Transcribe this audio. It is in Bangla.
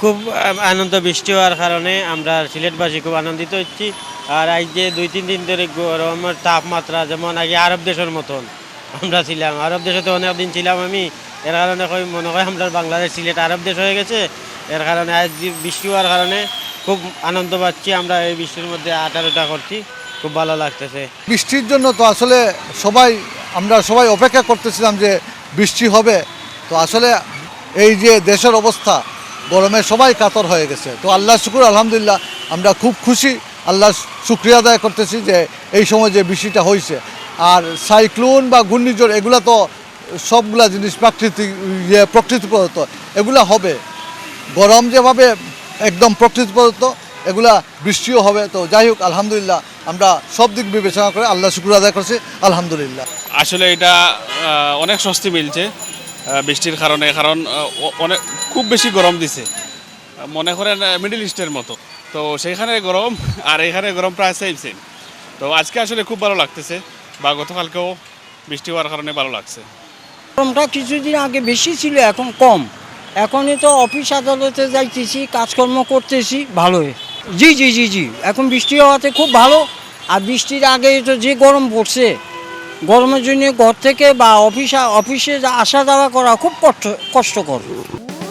খুব আনন্দ বৃষ্টি হওয়ার কারণে আমরা সিলেটবাসী খুব আনন্দিত হচ্ছি। আর আজ যে দুই, তিন দিন ধরে গরমের তাপমাত্রা যেমন আগে আরব দেশের মতন আমরা ছিলাম। আরব দেশে তো অনেক দিন ছিলাম আমি। এর কারণে মনে হয় আমরা বাংলাদেশ, সিলেট আরব দেশ হয়ে গেছে। এর কারণে আজ বৃষ্টি হওয়ার কারণে খুব আনন্দ পাচ্ছি আমরা এই বৃষ্টির মধ্যে আটারোটা করছি। খুব ভালো লাগতেছে। বৃষ্টির জন্য তো আসলে সবাই, আমরা সবাই অপেক্ষা করতেছিলাম যে বৃষ্টি হবে। তো আসলে এই যে দেশের অবস্থা গরমে সবাই কাতর হয়ে গেছে। তো আল্লাহ শুকুর, আলহামদুলিল্লাহ, আমরা খুব খুশি, আল্লাহ শুক্রিয়া আদায় করতেছি যে এই সময় যে বৃষ্টিটা হয়েছে আর সাইক্লোন বা ঘূর্ণিঝড়, এগুলা তো সবগুলা জিনিস প্রাকৃতিক ইয়ে প্রকৃতি প্রদত্ত। এগুলা হবে। গরম যেভাবে একদম প্রকৃতি প্রদত্ত, এগুলা বৃষ্টিও হবে। তো যাই হোক, আলহামদুলিল্লাহ, আমরা সব দিক বিবেচনা করে আল্লাহ শুক্র আদায় করছি। আলহামদুলিল্লাহ। আসলে এটা অনেক স্বস্তি মিলছে বৃষ্টির কারণে। কারণ অনেক খুব বেশি গরম দিছে। মনে করেন মিডল ইস্টের মতো। তো সেইখানে গরম, আর এখানে গরম প্রায় সেম সেম তো আজকে আসলে খুব ভালো লাগতেছে, বা গতকালকেও বৃষ্টি হওয়ার কারণে ভালো লাগছে। গরমটা কিছুদিন আগে বেশি ছিল, এখন কম। এখনই তো অফিস আদালতে যাইতেছি, কাজকর্ম করতেছি, ভালোই। জি জি জি জি, এখন বৃষ্টি হওয়াতে খুব ভালো। আর বৃষ্টির আগে তো যে গরম পড়ছে, গরমের জন্য ঘর থেকে বা অফিস অফিসে আসা যাওয়া করা খুব কষ্ট, কষ্টকর।